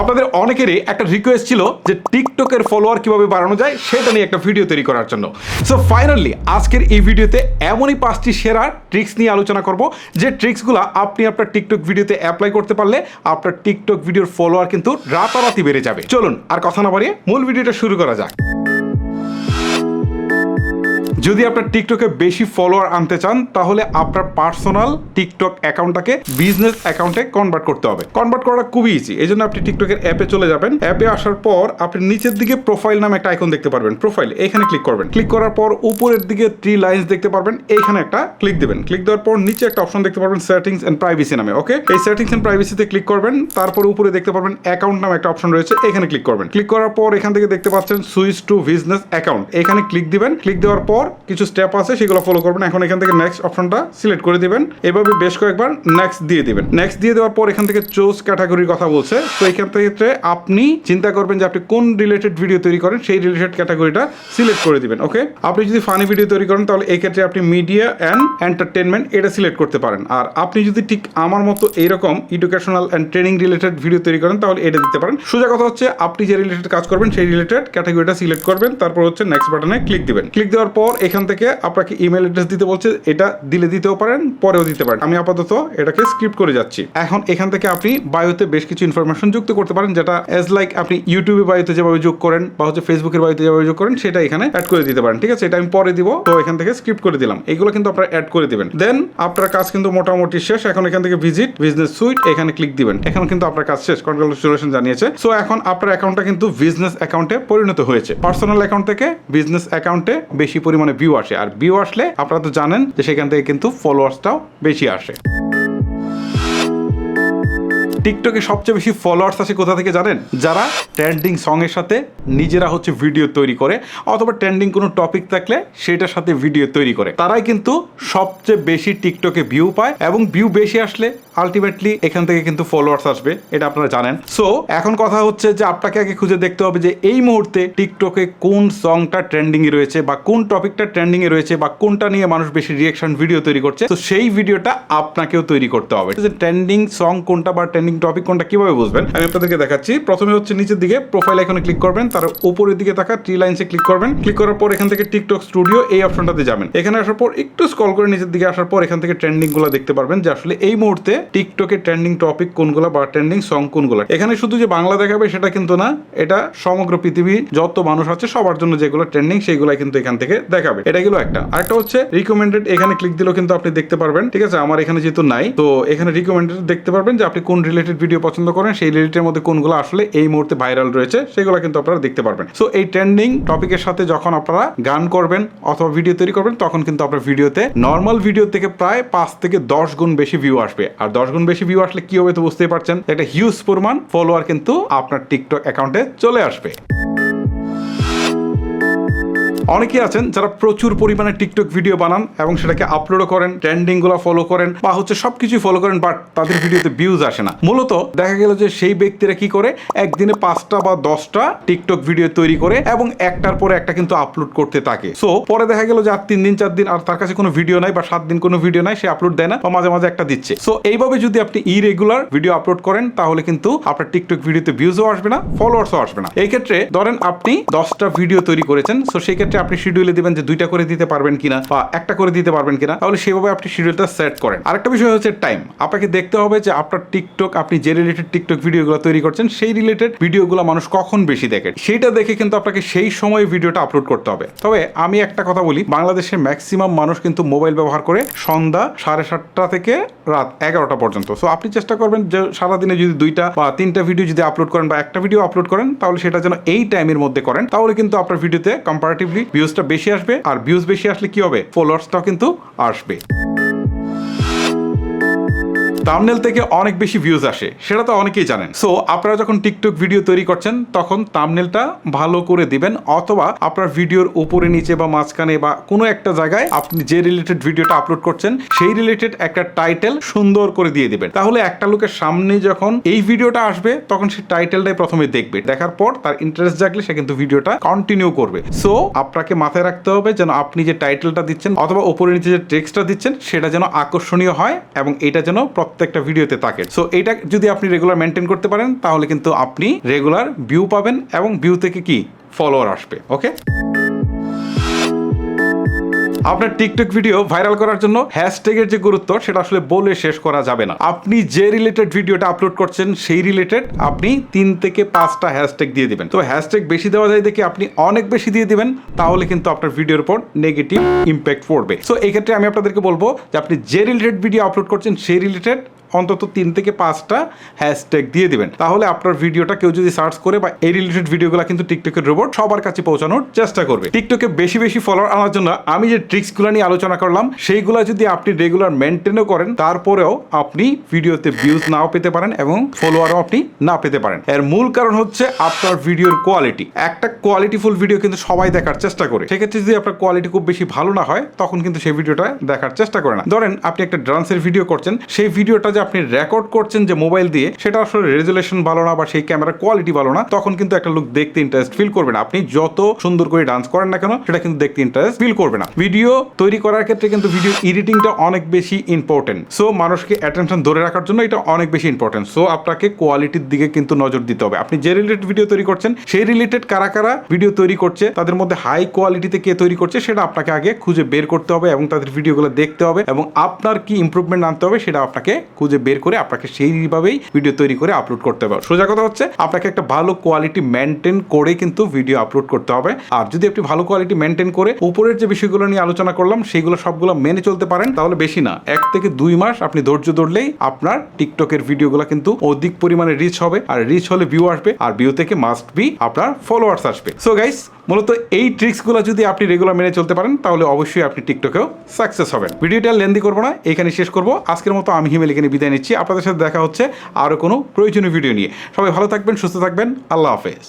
আপনাদের অনেকেরই একটা রিকোয়েস্ট ছিল যে টিকটকের ফলোয়ার কীভাবে বাড়ানো যায়, সেটা নিয়ে একটা ভিডিও তৈরি করার জন্য। সো ফাইনালি আজকের এই ভিডিওতে এমনই পাঁচটি সেরা ট্রিক্স নিয়ে আলোচনা করব, যে ট্রিক্সগুলো আপনি আপনার টিকটক ভিডিওতে অ্যাপ্লাই করতে পারলে আপনার টিকটক ভিডিওর ফলোয়ার কিন্তু রাতারাতি বেড়ে যাবে। চলুন, আর কথা না বাড়িয়ে মূল ভিডিওটা শুরু করা যাক। যদি আপনার টিকটকে বেশি ফলোয়ার আনতে চান, তাহলে আপনার পার্সোনাল টিকটক অ্যাকাউন্টটাকে বিজনেস অ্যাকাউন্টে কনভার্ট করতে হবে। কনভার্ট করা খুবই ইজি এই জন্য আপনি টিকটকের অ্যাপে চলে যাবেন। অ্যাপে আসার পর আপনি নিচের দিকে প্রোফাইল নামে একটা আইকন দেখতে পারবেন। প্রোফাইল এখানে ক্লিক করবেন। ক্লিক করার পর উপরের দিকে থ্রি লাইন্স দেখতে পারবেন। এইখানে একটা ক্লিক দিবেন। ক্লিক দেওয়ার পর নিচে একটা অপশন দেখতে পারবেন সেটিংস অ্যান্ড প্রাইভেসি নামে ওকে এই সেটিংস এন্ড প্রাইভেসিতে ক্লিক করবেন। তারপর উপরে দেখতে পারবেন অ্যাকাউন্ট নামে একটা অপশন রয়েছে, এখানে ক্লিক করবেন। ক্লিক করার পর এখান থেকে দেখতে পাচ্ছেন সুইচ টু বিজনেস অ্যাকাউন্ট এখানে ক্লিক দিবেন। ক্লিক দেওয়ার পর কিছু স্টেপ আছে, সেগুলো ফলো করবেন। এখন এখান থেকে নেক্সট অপশনটা সিলেক্ট করে দিবেন। এভাবে বেশ কয়েকবার নেক্সট দিয়ে দিবেন। নেক্সট দিয়ে দেওয়ার পর এখান থেকে চোজ ক্যাটাগরির কথা বলছে। তো এখান থেকে আপনি চিন্তা করবেন যে আপনি কোন রিলেটেড ভিডিও তৈরি করেন, সেই রিলেটেড ক্যাটাগরিটা সিলেক্ট করে দিবেন ওকে আপনি যদি ফানি ভিডিও তৈরি করেন, তাহলে এই ক্ষেত্রে আপনি মিডিয়া অ্যান্ড এন্টারটেনমেন্ট এটা সিলেক্ট করতে পারেন। আর আপনি যদি ঠিক আমার মতো এইরকম educational and training related video তৈরি করেন, তাহলে এটা দিতে পারেন। সোজা কথা হচ্ছে, আপনি যে রিলেটেড কাজ করবেন, সেই রিলেটেড ক্যাটাগরিটা সিলেক্ট করবেন। তারপর হচ্ছে নেক্সট বাটনে ক্লিক দিবেন। ক্লিক দেওয়ার পর এখান থেকে আপনাকে ইমেল অ্যাড্রেস দিতে বলছে, এটা দিলে দিতেও পারেন, পরেও দিতে পারেন। আমি আপাতত এটাকে স্ক্রিপ্ট করে যাচ্ছি। এখন এখান থেকে আপনি বায়োতে বেশ কিছু ইনফরমেশন যুক্ত করতে পারেন, যেটা এজ লাইক আপনি ইউটিউবে বায়োতে যেভাবে যোগ করেন বা হচ্ছে ফেসবুকের বায়োতে যেভাবে যোগ করেন, সেটা এখানে অ্যাড করে দিতে পারেন, ঠিক আছে? এটা আমি পরে দিব, তো এখান থেকে স্ক্রিপ্ট করে দিলাম। এগুলো কিন্তু আপনারা অ্যাড করে দিবেন। দেন আপনার কাজ কিন্তু মোটামুটি শেষ, এখন এখান থেকে ভিজিট বিজনেস সুইট এখানে ক্লিক দিবেন। এখন কিন্তু আপনার কাজ শেষ কনগ্রাচুলেশন জানিয়েছে। সো এখন আপনার অ্যাকাউন্টটা কিন্তু বিজনেস অ্যাকাউন্টে পরিণত হয়েছে। পার্সোনাল অ্যাকাউন্ট থেকে বিজনেস অ্যাকাউন্টে বেশি পরিমাণে ভিউ আসে। আর ভিউ আসলে আপনারা তো জানেন যে সেখান থেকে কিন্তু ফলোয়ার্সটাও বেশি আসে। টিকটকে সবচেয়ে বেশি ফলোয়ার্স আছে কোথা থেকে জানেন? যারা ট্রেন্ডিং সঙ্গের সাথে নিজেরা হচ্ছে ভিডিও তৈরি করে, অথবা ট্রেন্ডিং কোনো টপিক থাকলে সেটার সাথে ভিডিও তৈরি করে। তারাই কিন্তু সবচেয়ে বেশি টিকটকে ভিউ পায় এবং ভিউ বেশি আসলে আলটিমেটলি এখান থেকে কিন্তু ফলোয়ার্স আসবে, এটা আপনারা জানেন। সো এখন কথা হচ্ছে যে আপনাকে আগে খুঁজে দেখতে হবে যে এই মুহূর্তে টিকটকে কোন সংটা ট্রেন্ডিং এ রয়েছে, বা কোন টপিকটা ট্রেন্ডিং এ রয়েছে, বা কোনটা নিয়ে মানুষ বেশি রিয়েকশন ভিডিও তৈরি করছে। তো সেই ভিডিওটা আপনাকেও তৈরি করতে হবে। যে ট্রেন্ডিং সং কোনটা বা ট্রেন্ডিং টপিক কোনটা কীভাবে বুঝবেন? আমি আপনাদেরকে দেখাচ্ছি। প্রথমে হচ্ছে নিচের দিকে প্রোফাইল এখানে ক্লিক করবেন, তার উপরের দিকে থাকা ট্রি লাইনসে ক্লিক করবেন। ক্লিক করার পর এখান থেকে টিকটক স্টুডিও এই অপশনটাতে যাবেন। এখানে আসার পর একটু স্ক্রল করে নিচের দিকে আসার পর এখান থেকে ট্রেন্ডিংগুলো দেখতে পারবেন, যে আসলে এই মুহূর্তে টিকটকে ট্রেন্ডিং টপিক কোনগুলো বা ট্রেন্ডিং সং কোনগুলো। এখানে শুধু যে বাংলা দেখাবে সেটা কিন্তু না, এটা সমগ্র পৃথিবী যত মানুষ আছে সবার জন্য যেগুলো ট্রেন্ডিং সেগুলো কিন্তু এখান থেকে দেখাবে। এটা গেল একটা। আরেকটা হচ্ছে রিকমেন্ডেড এখানে ক্লিক দিলেও কিন্তু আপনি দেখতে পারবেন। ঠিক আছে, আমার এখানে যেহেতু নাই, তো এখানে রিকমেন্ডেড দেখতে পারবেন যে আপনি কোন রিলেটেড ভিডিও পছন্দ করেন, সেই রিলেটেড মধ্যে কোনগুলো আসলে এই মুহূর্তে ভাইরাল রয়েছে, সেগুলো কিন্তু আপনারা দেখতে পারবেন। সো এই ট্রেন্ডিং টপিকের সাথে যখন আপনারা গান করবেন অথবা ভিডিও তৈরি করবেন, তখন কিন্তু আপনার ভিডিওতে নর্মাল ভিডিও থেকে প্রায় পাঁচ থেকে দশ গুণ বেশি ভিউ আসবে। আর দশ গুণ বেশি ভিউ আসলে কি হবে তো বুঝতেই পারছেন একটা হিউজ পরিমাণ ফলোয়ার কিন্তু আপনার টিকটক অ্যাকাউন্টে চলে আসবে। অনেকেই আছেন যারা প্রচুর পরিমাণে টিকটক ভিডিও বানান এবং সেটাকে আপলোডও করেন ট্রেন্ডিংগুলো ফলো করেন বা হচ্ছে সবকিছু ফলো করেন বাট তাদের ভিডিওতে ভিউজ আসে না। মূলত দেখা গেল যে সেই ব্যক্তিরা কি করে, একদিনে পাঁচটা বা দশটা টিকটক ভিডিও তৈরি করে এবং একটার পরে একটা কিন্তু আপলোড করতে থাকে। সো পরে দেখা গেল যে আর তিন দিন, চার দিন আর তার কাছে কোনো ভিডিও নাই বা সাত দিন কোনো ভিডিও নাই, সে আপলোড দেয় না বা মাঝে মাঝে একটা দিচ্ছে। সো এইভাবে যদি আপনি ইরেগুলার ভিডিও আপলোড করেন, তাহলে কিন্তু আপনার টিকটক ভিডিওতে ভিউজও আসবে না ফলোয়ার্সও আসবে না। এই ক্ষেত্রে ধরেন আপনি দশটা ভিডিও তৈরি করেছেন সো সেই ক্ষেত্রে আপনি শিডিউলে দিবেন যে দুইটা করে দিতে পারবেন কিনা বা একটা করে দিতে পারবেন কিনা, তাহলে সেভাবে আপনি শিডিউলটা সেট করেন। আরেকটা বিষয় হচ্ছে টাইম আপনাকে দেখতে হবে যে আপনার টিকটক আপনি যে রিলেটেড টিকটক ভিডিওগুলো তৈরি করছেন, সেই রিলেটেড ভিডিওগুলো মানুষ কখন বেশি দেখে? সেইটা দেখে কিন্তু আপনাকে সেই সময় ভিডিওটা আপলোড করতে হবে। তবে আমি একটা কথা বলি, বাংলাদেশের ম্যাক্সিমাম মানুষ কিন্তু মোবাইল ব্যবহার করে সন্ধ্যা সাড়ে সাতটা থেকে রাত এগারোটা পর্যন্ত। সো আপনি চেষ্টা করবেন যে সারাদিনে যদি দুইটা বা তিনটা ভিডিও যদি আপলোড করেন বা একটা ভিডিও আপলোড করেন, তাহলে সেটা যেন এই টাইমের মধ্যে করেন, তাহলে কিন্তু আপনার ভিডিওতে কম্পারেটিভলি ভিউজটা বেশি আসবে আর ভিউজ বেশি আসলে কি হবে? ফলোয়ার্সটাও কিন্তু আসবে। থাম্বনেল থেকে অনেক বেশি ভিউজ আসে, সেটা তো অনেকেই জানেন। সো আপনারা যখন টিকটক ভিডিও তৈরি করছেন, তখন থাম্বনেলটা ভালো করে দিবেন, অথবা আপনার ভিডিওর উপরে নিচে বা মাঝখানে বা কোনো একটা জায়গায় আপনি যে রিলেটেড ভিডিওটা আপলোড করছেন, সেই রিলেটেড একটা টাইটেল সুন্দর করে দিয়ে দিবেন। তাহলে একটা লোকের সামনে যখন এই ভিডিওটা আসবে, তখন সে টাইটেলটাই প্রথমে দেখবে। দেখার পর তার ইন্টারেস্ট জাগলে সে কিন্তু ভিডিওটা কন্টিনিউ করবে। সো আপনাকে মাথায় রাখতে হবে যেন আপনি যে টাইটেলটা দিচ্ছেন, অথবা উপরে নিচে যে টেক্সটটা দিচ্ছেন, সেটা যেন আকর্ষণীয় হয় এবং এটা যেন প্রত্যেক প্রত্যেকটা ভিডিওতে থাকে। সো এটা যদি আপনি রেগুলার মেনটেন করতে পারেন, তাহলে কিন্তু আপনি রেগুলার ভিউ পাবেন এবং ভিউ থেকে কি? ফলোয়ার আসবে ওকে আপনার টিকটক ভিডিও ভাইরাল করার জন্য হ্যাশট্যাগের যে গুরুত্ব, সেটা আসলে বলে শেষ করা যাবে না। আপনি যে রিলেটেড ভিডিওটা আপলোড করছেন, সেই রিলেটেড আপনি তিন থেকে পাঁচটা হ্যাশট্যাগ দিয়ে দিবেন। তো হ্যাশট্যাগ বেশি দেওয়া যায় দেখে আপনি অনেক বেশি দিয়ে দিবেন, তাহলে কিন্তু আপনার ভিডিওর উপর নেগেটিভ ইম্প্যাক্ট পড়বে। সো এক্ষেত্রে ক্ষেত্রে আমি আপনাদেরকে বলব যে, আপনি যে রিলেটেড ভিডিও আপলোড করছেন, সেই রিলেটেড অন্তত তিন থেকে পাঁচটা হ্যাশট্যাগ দিয়ে দিবেন। তাহলে আপনার ভিডিওটা কেউ যদি সার্চ করে বা এই রিলেটেড ভিডিওগুলো কিন্তু টিকটকের রোবট সবার কাছে পৌঁছানোর চেষ্টা করবে। টিকটকে বেশি বেশি ফলোয়ার আনার জন্য আমি যে ট্রিক্সগুলো নিয়ে আলোচনা করলাম, সেইগুলো যদি আপনি রেগুলার মেনটেনও করেন, তারপরেও আপনি ভিডিওতে ভিউজ নাও পেতে পারেন এবং ফলোয়ারও আপনি না পেতে পারেন। এর মূল কারণ হচ্ছে আপনার ভিডিওর কোয়ালিটি একটা কোয়ালিটিফুল ভিডিও কিন্তু সবাই দেখার চেষ্টা করে। সেক্ষেত্রে যদি আপনার কোয়ালিটি খুব বেশি ভালো না হয়, তখন কিন্তু সেই ভিডিওটা দেখার চেষ্টা করে না। ধরেন আপনি একটা ডান্সের ভিডিও করছেন, সেই ভিডিওটা যে আপনি রেকর্ড করছেন যে মোবাইল দিয়ে, সেটা আসলে রেজুলেশন ভালো না বা সেই ক্যামেরার কোয়ালিটি ভালো না, তখন কিন্তু একটা লোক দেখতে ইন্টারেস্ট ফিল করবে না। আপনি যত সুন্দর করে ডান্স করেন না কেন, সেটা কিন্তু দেখতে ইন্টারেস্ট ফিল করবে না। ভিডিও তৈরি করার ক্ষেত্রে কিন্তু ভিডিও এডিটিংটা অনেক বেশি ইম্পর্টেন্ট সো মানুষকে অ্যাটেনশন ধরে রাখার জন্য এটা অনেক বেশি ইম্পর্টেন্ট সো আপনাকে কোয়ালিটির দিকে কিন্তু নজর দিতে হবে। আপনি যে রিলেটেড ভিডিও তৈরি করছেন, সেই রিলেটেড কারা কারা ভিডিও তৈরি করছে, তাদের মধ্যে হাই কোয়ালিটিতে কে তৈরি করছে, সেটা আপনাকে আগে খুঁজে বের করতে হবে এবং তাদের ভিডিওগুলো দেখতে হবে এবং আপনার কি ইমপ্রুভমেন্ট আনতে হবে, সেটা আপনাকে খুঁজে বের করে আপনাকে সেইভাবেই ভিডিও তৈরি করে আপলোড করতে হবে। সোজা কথা হচ্ছে, আপনাকে একটা ভালো কোয়ালিটি মেনটেন করে কিন্তু ভিডিও আপলোড করতে হবে। আর যদি আপনি ভালো কোয়ালিটি মেনটেন করে উপরের যে বিষয়গুলো নিয়ে আলোচনা করলাম সেইগুলো সবগুলো মেনে চলতে পারেন, তাহলে বেশি না। এক থেকে দুই মাস আপনি ধৈর্য ধরলেই আপনার টিকটকের ভিডিওগুলো কিন্তু অধিক পরিমাণে রিচ হবে, আর রিচ হলে ভিউ আসবে, আর ভিউ থেকে মাস্ট বি আপনার ফলোয়ার্স আসবে। সো গাইস মূলত এই ট্রিক্সগুলো যদি আপনি রেগুলার মেনে চলতে পারেন, তাহলে অবশ্যই আপনি টিকটকেও সাকসেস হবেন। ভিডিওটা লেন্দি করব না এখানে শেষ করব। আজকের মতো আমি হিমেল এখানে বিদায় নিচ্ছি। আপনাদের সাথে দেখা হচ্ছে আরও কোনো প্রয়োজনীয় ভিডিও নিয়ে। সবাই ভালো থাকবেন, সুস্থ থাকবেন। আল্লাহ হাফেজ।